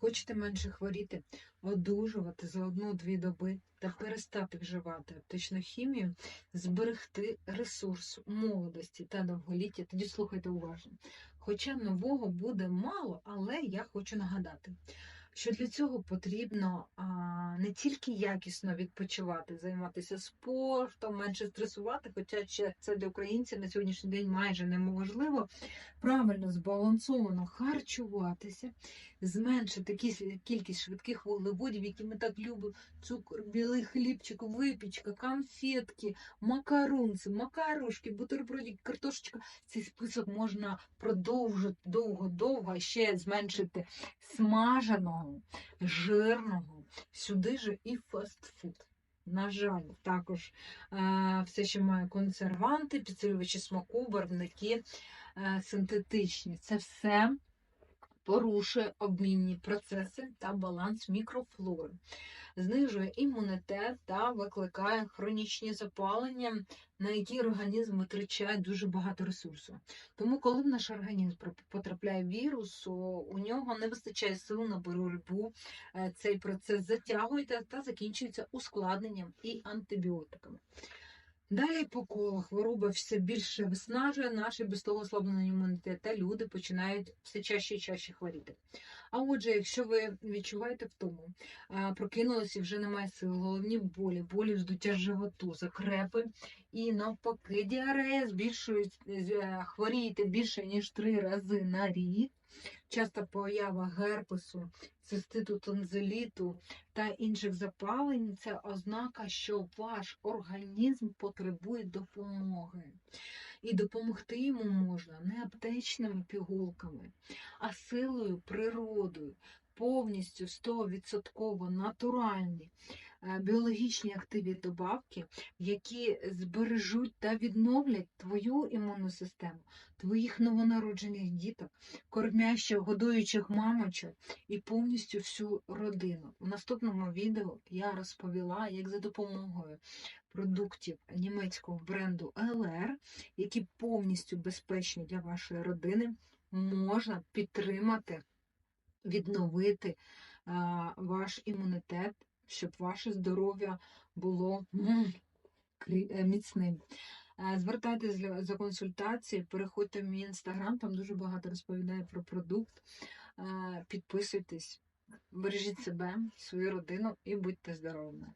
Хочете менше хворіти, одужувати за одну-дві доби та перестати вживати аптечну хімію, зберегти ресурс молодості та довголіття. Тоді слухайте уважно. Хоча нового буде мало, але я хочу нагадати, що для цього потрібно не тільки якісно відпочивати, займатися спортом, менше стресувати, хоча ще це для українців на сьогоднішній день майже неможливо, правильно збалансовано харчуватися, зменшити кількість швидких вуглеводів, які ми так любимо, цукор, білий хлібчик, випічка, конфетки, макарунці, макарошки, бутербродик, картошечка. Цей список можна продовжити довго-довго, ще зменшити смаженого, жирного, сюди же і фастфуд. На жаль, також е, все, що має консерванти, підсилювачі смаку, барвники е, синтетичні. Це все порушує обмінні процеси та баланс мікрофлори, знижує імунітет та викликає хронічні запалення, на які організм витрачає дуже багато ресурсу. Тому, коли в наш організм потрапляє вірус, у нього не вистачає сил на боротьбу. Е, Цей процес затягується та закінчується ускладненням і антибіотиками. Далі по колу хвороба все більше виснажує наш і без того ослаблений імунітет, та люди починають все чаще і чаще хворіти. А отже, якщо ви відчуваєте втому, прокинулися вже немає сил, головні болі, болі вздуття животу, закрепи і навпаки діарея збільшують, е, хворієте більше ніж три рази на рік. Часта поява герпесу, циститу, тонзиліту та інших запалень це ознака, що ваш організм потребує допомоги. І допомогти йому можна не аптечними пігулками, а силою природою, повністю 100% натуральні біологічні активі добавки, які збережуть та відновлять твою імунну систему, твоїх новонароджених діток, кормящих, годуючих мамочок і повністю всю родину. В наступному відео я розповіла, як за допомогою продуктів німецького бренду LR, які повністю безпечні для вашої родини, можна підтримати, відновити а, ваш імунітет, щоб ваше здоров'я було е, міцним. Е, Звертайтесь за консультацією, переходьте в мій інстаграм, там дуже багато розповідає про продукт. Е, Підписуйтесь, бережіть себе, свою родину і будьте здоровими.